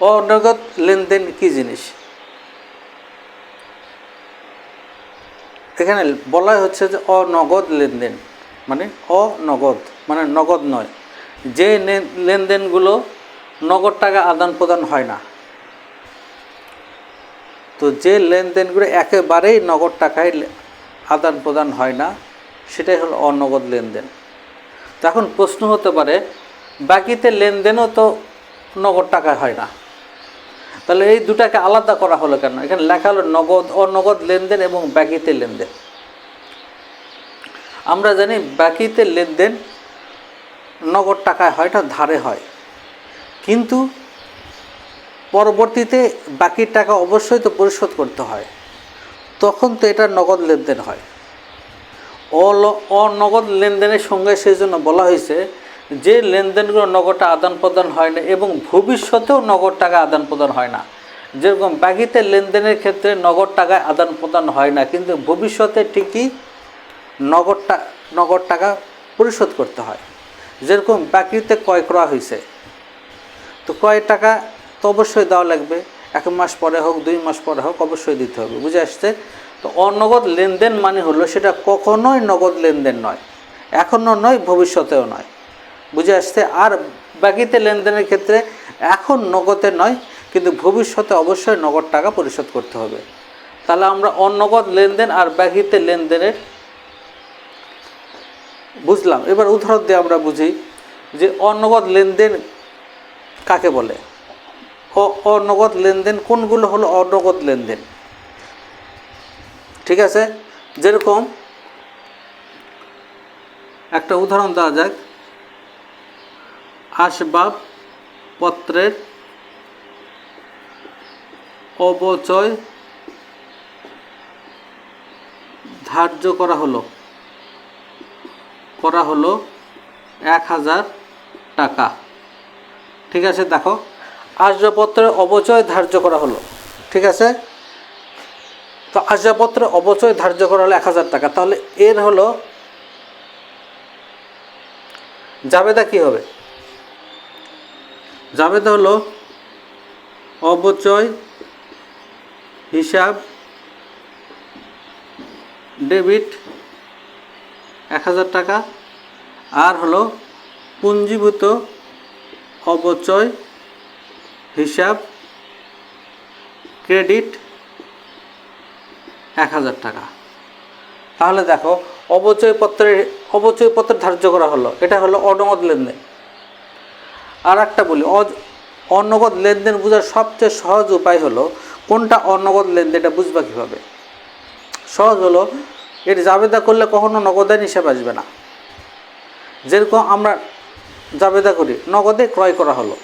অনগদ লেনদেন কি জিনিস? এখানে বলা হচ্ছে যে অনগদ লেনদেন মানে অনগদ মানে নগদ নয়। যে লেনদেনগুলো নগদ টাকা আদান প্রদান হয় না, তো যে লেনদেনগুলো একেবারেই নগদ টাকায় আদান প্রদান হয় না, সেটাই হলো অনগদ লেনদেন। তো এখন প্রশ্ন হতে পারে, বাকিতে লেনদেনও তো নগদ টাকায় হয় না। তাহলে এই দুটাকে আলাদা করা হলো কেন? এখানে লেখা হলো নগদ, অনগদ লেনদেন এবং বাকিতে লেনদেন। আমরা জানি বাকিতে লেনদেন নগদ টাকায় হয়, এটা ধারে হয়। কিন্তু পরবর্তীতে বাকি টাকা অবশ্যই তো পরিশোধ করতে হয়। তখন তো এটা নগদ লেনদেন হয়। অনগদ লেনদেনের সঙ্গে সেই জন্য বলা হয়েছে যে লেনদেনগুলো নগদটা আদান প্রদান হয় না এবং ভবিষ্যতেও নগদ টাকা আদান প্রদান হয় না। যেরকম বাকিতে লেনদেনের ক্ষেত্রে নগদ টাকায় আদান প্রদান হয় না, কিন্তু ভবিষ্যতে ঠিকই নগদ নগদ টাকা পরিশোধ করতে হয়। যেরকম বাকিতে ক্রয় করা হয়েছে তো কয় টাকা তো অবশ্যই দেওয়া লাগবে। এক মাস পরে হোক, দুই মাস পরে হোক, অবশ্যই দিতে হবে, বুঝে আসছে? তো অনগদ লেনদেন মানে হলো সেটা কখনোই নগদ লেনদেন নয় এখনও নয়, ভবিষ্যতেও নয়। বুঝে আসছে। আর বাকিতে লেনদেনের ক্ষেত্রে এখন নগদে নয়, কিন্তু ভবিষ্যতে অবশ্যই নগদ টাকা পরিশোধ করতে হবে। তাহলে আমরা অনগদ লেনদেন আর বাকিতে লেনদেনের বুঝলাম। এবার উদাহরণ দিয়ে আমরা বুঝি যে অনগদ লেনদেন কাকে বলে? অনগদ লেনদেন কোনগুলো হলো অনগদ লেনদেন? ঠিক আছে? যেরকম একটা উদাহরণ দেওয়া যাক। আসবাব পত্রের অবচয় ধার্য করা হলো। করা হলো এক হাজার টাকা। ঠিক আছে, দেখো। আসবাবপত্রের অবচয় ধার্য করা হলো। ঠিক আছে? তো আসবাবপত্রের অবচয় ধার্য করা হলো এক হাজার টাকা। তাহলে এর হলো জাবেদা কি হবে? জাবেদা হলো অবচয় হিসাব, ডেবিট এক হাজার টাকা, আর হলো পুঞ্জীভূত অবচয় হিসাব, ক্রেডিট এক হাজার টাকা। তাহলে দেখো অবচয়পত্রের অবচয়পত্র ধার্য করা হলো। এটা হলো অনগদ লেনদেন। আর একটা বলি অনগদ লেনদেন বোঝার সবচেয়ে সহজ উপায় হলো, কোনটা অনগদ লেনদেন, এটা বুঝবা কীভাবে? সহজ হলো এর জাবেদা করলে কখনো নগদান হিসাব আসবে না। যেরকম আমরা জাবেদা করি, নগদে ক্রয় করা হলো।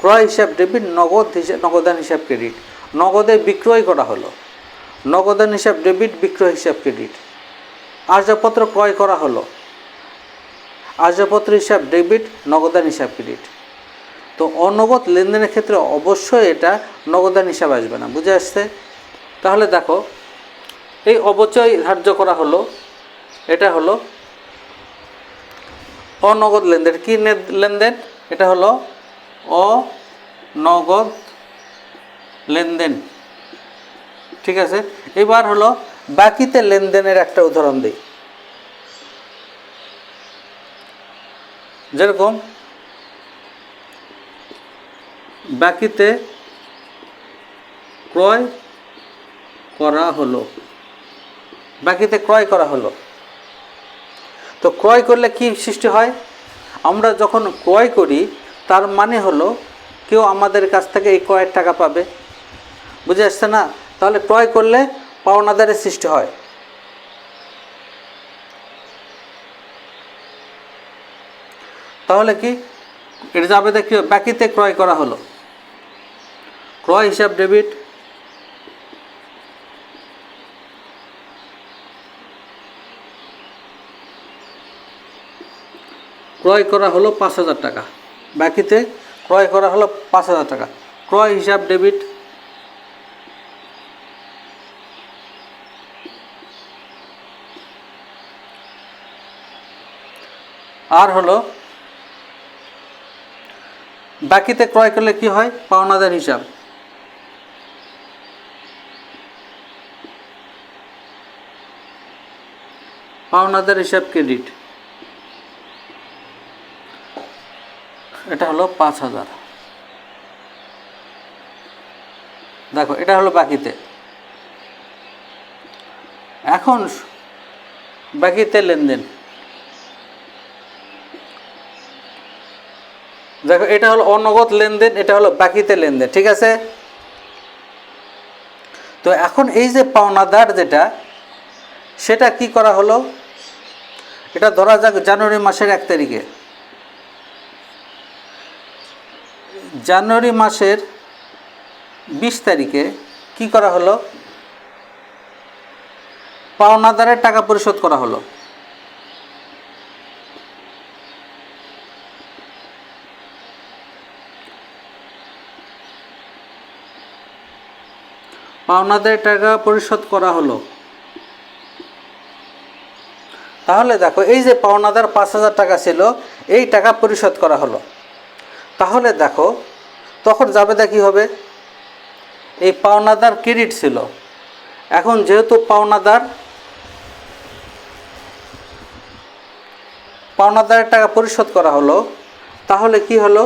ক্রয় হিসাব ডেবিট, নগদ হিসাব নগদান হিসাব ক্রেডিট। নগদে বিক্রয় করা হলো। নগদান হিসাব ডেবিট, বিক্রয় হিসাব ক্রেডিট। আসবাবপত্র ক্রয় করা হলো। আসবাবপত্র হিসাব ডেবিট, নগদান হিসাব ক্রেডিট। তো অনগদ লেনদেনের ক্ষেত্রে অবশ্যই এটা নগদান হিসাব আসবে না, বুঝে আসছে? তাহলে দেখো, এই অবচয় ধার্য করা হলো, এটা হলো অনগদ লেনদেন। কি লেনদেন? এটা হলো অনগদ লেনদেন। ঠিক আছে? এবার হলো বাকিতে লেনদেনের একটা উদাহরণ দিই। যেরকম বাকিতে ক্রয় করা হলো। বাকিতে ক্রয় করা হলো। তো ক্রয় করলে কি সৃষ্টি হয়? আমরা যখন ক্রয় করি, তার মানে হলো কেউ আমাদের কাছ থেকে এই ক্রয়ের টাকা পাবে। বুঝে আসছে না? তাহলে ক্রয় করলে পাওনাদারের সৃষ্টি হয়। তাহলে কি? এটা যাবে দেখি বাকিতে ক্রয় করা হলো? ক্রয় হিসাব ডেবিট। ক্রয় করা হলো পাঁচ হাজার টাকা। বাকিতে ক্রয় করা হলো পাঁচ হাজার টাকা। ক্রয় হিসাব ডেবিট। আর হলো বাকিতে ক্রয় করলে কি হয়? পাওনাদার হিসাব। পাওনাদার হিসাব ক্রেডিট। এটা হলো পাঁচ হাজার। দেখো, এটা হলো বাকিতে। এখন বাকিতে লেনদেন। দেখো, এটা হলো অনগদ লেনদেন, এটা হলো বাকিতে লেনদেন, ঠিক আছে? তো এখন এই যে পাওনাদার যেটা, সেটা কি করা হলো? এটা ধরা যাক জানুয়ারি মাসের এক তারিখে। জানুয়ারি মাসের বিশ তারিখে কি করা হলো? পাওনাদারের টাকা পরিশোধ করা হলো। পাওনাদারের টাকা পরিশোধ করা হলো। তাহলে দেখো, এই যে পাওনাদার পাঁচ হাজার টাকা ছিল, এই টাকা পরিশোধ করা হলো। তাহলে দেখো, তখন যাবে কি হবে? এই পাওনাদার ক্রেডিট ছিল। এখন যেহেতু পাওনাদার পাওনাদারের টাকা পরিশোধ করা হলো, তাহলে কি হলো?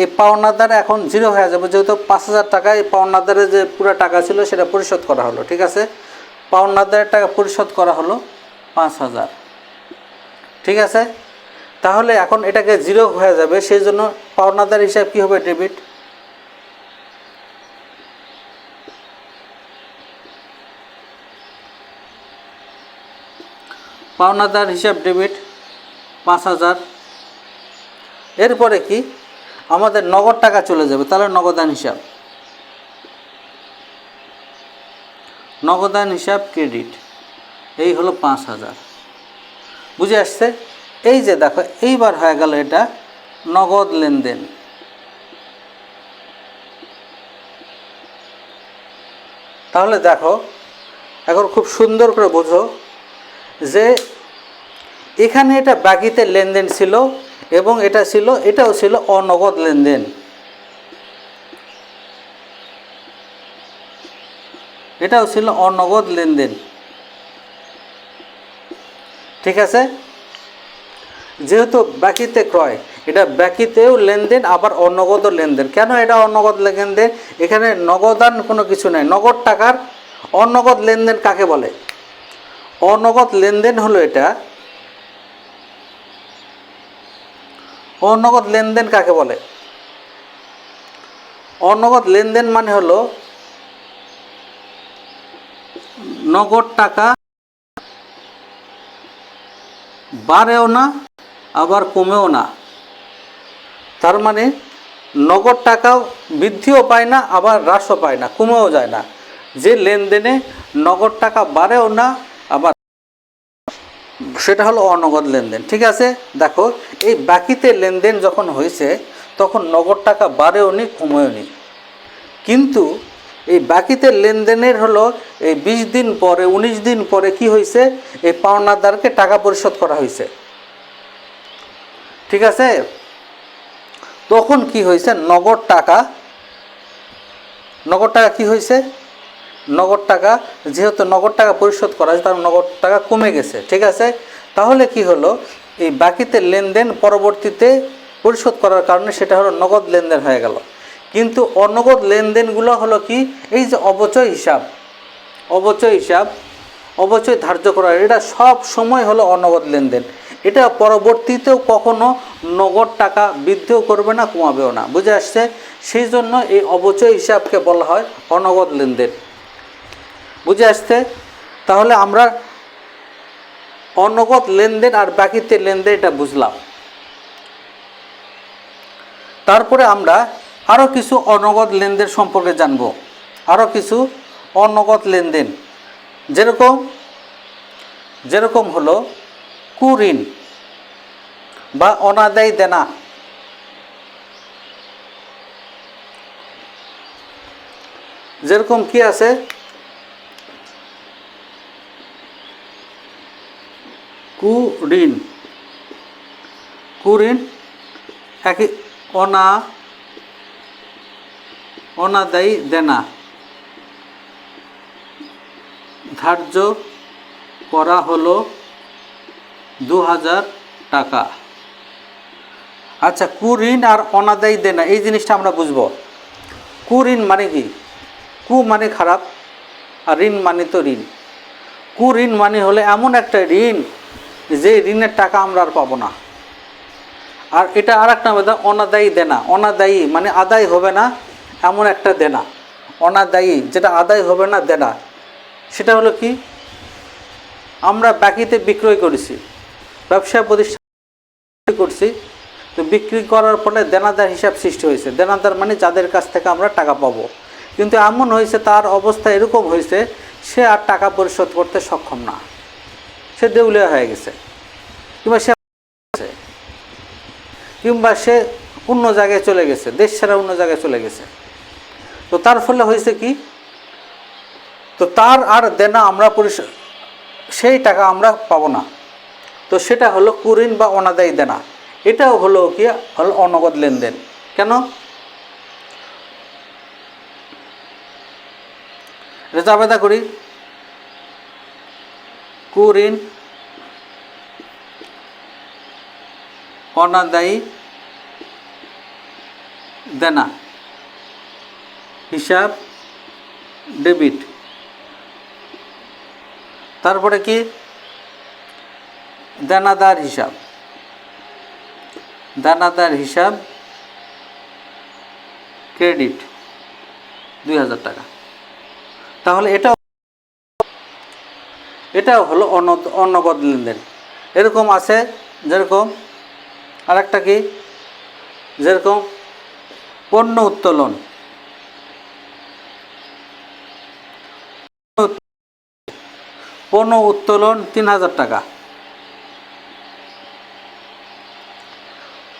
এই পাওনাদার এখন জিরো হয়ে যাবে। যেহেতু পাঁচ হাজার টাকা, এই পাওনাদারের যে পুরো টাকা ছিল সেটা পরিশোধ করা হলো, ঠিক আছে? পাওনাদারের টাকা পরিশোধ করা হলো পাঁচ হাজার। ঠিক আছে? তাহলে এখন এটাকে জিরো হয়ে যাবে, সেই জন্য পাওনাদার হিসাব কী হবে, ডেবিট? পাওনাদার হিসাব, ডেবিট, পাঁচ হাজার। এরপরে কি? আমাদের নগদ টাকা চলে যাবে, তাহলে নগদান হিসাব। নগদান হিসাব ক্রেডিট, এই হলো পাঁচ হাজার। বুঝে আসছে? এই যে দেখো, এইবার হয়ে গেল এটা নগদ লেনদেন। তাহলে দেখো, এখন খুব সুন্দর করে বোঝো যে এখানে এটা বাকিতে লেনদেন ছিল এবং এটা ছিল, এটাও ছিল অনগদ লেনদেন। এটাও ছিল অনগদ লেনদেন। ঠিক আছে? যেহেতু বাকিতে ক্রয়, এটা বাকিতেও লেনদেন, আবার অনগদও লেনদেন। কেন এটা অনগদ লেনদেন? এখানে নগদান কোনো কিছু নাই। নগদ টাকার অনগদ লেনদেন কাকে বলে? অনগদ লেনদেন হলো এটা অনগদ লেনদেন কাকে বলে? অনগদ লেনদেন মানে হলো নগদ টাকা বাড়েও না, আবার কমেও না। তার মানে নগদ টাকাও বৃদ্ধিও পায় না, আবার হ্রাসও পায় না, কমেও যায় না। যে লেনদেনে নগদ টাকা বাড়েও না সেটা হলো অনগদ লেনদেন, ঠিক আছে? দেখো, এই বাকিতে লেনদেন যখন হয়েছে, তখন নগদ টাকা বাড়েও নি, কমেও নি। কিন্তু এই বাকিতে লেনদেনের হলো, এই বিশ দিন পরে, উনিশ দিন পরে কি হয়েছে? এই পাওনাদারকে টাকা পরিশোধ করা হয়েছে। ঠিক আছে? তখন কি হয়েছে? নগদ টাকা নগদ টাকা কি হয়েছে? নগদ টাকা, যেহেতু নগদ টাকা পরিশোধ করা হয়েছে, তার নগদ টাকা কমে গেছে, ঠিক আছে? তাহলে কি হলো? এই বাকিতে লেনদেন পরবর্তীতে পরিশোধ করার কারণে সেটা হলো নগদ লেনদেন হয়ে গেল। কিন্তু অনগদ লেনদেনগুলো হলো কি? এই যে অবচয় হিসাব অবচয় হিসাব, অবচয় ধার্য করা, এটা সব সময় হলো অনগদ লেনদেন। এটা পরবর্তীতেও কখনো নগদ টাকা বৃদ্ধিও করবে না, কমাবেও না, বুঝে আসছে? সেই জন্য এই অবচয় হিসাবকে বলা হয় অনগদ লেনদেন। বুঝে আসছে? তাহলে আমরা অনগদ লেনদেন আর বাকিতে লেনদেন এটা বুঝলাম। তারপরে আমরা আরও কিছু অনগদ লেনদেন সম্পর্কে জানব। আরও কিছু অনগদ লেনদেন। যেরকম যেরকম হলো কুঋণ বা অনাদায়ী দেনা। যেরকম কি আছে? কুঋণ কুঋণ একই অনা, অনাদায়ী দেনা। ধার্য করা হলো দু হাজার টাকা। আচ্ছা কুঋণ আর অনাদায়ী দেনা, এই জিনিসটা আমরা বুঝব। কুঋণ মানে কি? কু মানে খারাপ আর ঋণ মানে তো ঋণ। কুঋণ মানে হলে এমন একটা ঋণ যে ঋণের টাকা আমরা আর পাবো না। আর এটা আর একটা কথা অনাদায়ী দেনা। অনাদায়ী মানে আদায় হবে না, এমন একটা দেনা। অনাদায়ী, যেটা আদায় হবে না দেনা। সেটা হলো কি? আমরা বাকিতে বিক্রয় করেছি। ব্যবসা প্রতিষ্ঠান করছি, তো বিক্রি করার ফলে দেনাদার হিসাব সৃষ্টি হয়েছে। দেনাদার মানে যাদের কাছ থেকে আমরা টাকা পাবো। কিন্তু এমন হয়েছে, তার অবস্থা এরকম হয়েছে, সে আর টাকা পরিশোধ করতে সক্ষম না। সে দেউলিয়া হয়ে গেছে। কিংবা সে কিংবা সে অন্য জায়গায় চলে গেছে, দেশ ছাড়া অন্য জায়গায় চলে গেছে। তো তার ফলে হয়েছে কি? তো তার আর দেনা আমরা পরিশোধ, সেই টাকা আমরা পাবো না। তো সেটা হলো কুঋণ বা অনাদায়ী দেনা। এটাও হলো কি? হলো অনগদ লেনদেন। কেন? রেজাবেদা করি। কুঋণ অনাদায়ী দেনা। হিসাব ডেবিট। তারপরে কি? দানাদার হিসাব। দানাদার হিসাব ক্রেডিট। দুই হাজার টাকা। তাহলে এটাও এটাও হলো অন্য অনগদ লেনদেন। এরকম আছে, যেরকম আরেকটা কি? যেরকম পণ্য উত্তোলন। পণ্য উত্তোলন তিন হাজার টাকা।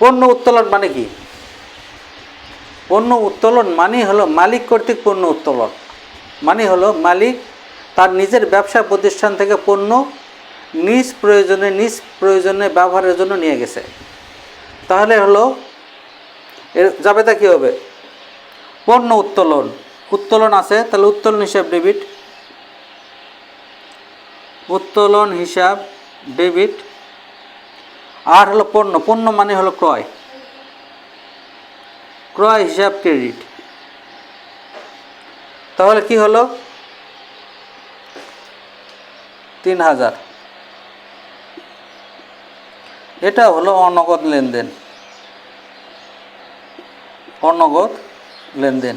পণ্য উত্তোলন মানে কি? পণ্য উত্তোলন মানে হলো মালিক কর্তৃক পণ্য উত্তোলন। মানে হলো মালিক তার নিজের ব্যবসা প্রতিষ্ঠান থেকে পণ্য নিজ প্রয়োজনে নিজ প্রয়োজনে ব্যবহারের জন্য নিয়ে গেছে। তাহলে হলো, এর জাবেদা কী হবে? পণ্য উত্তোলন। উত্তোলন আছে, তাহলে উত্তোলন হিসাব ডেবিট। উত্তোলন হিসাব ডেবিট। আর হলো পণ্য। পণ্য মানে হলো ক্রয়। ক্রয় হিসাব ক্রেডিট। তাহলে কি হলো? তিন হাজার এটা হলো অনগদ লেনদেন। অনগদ লেনদেন।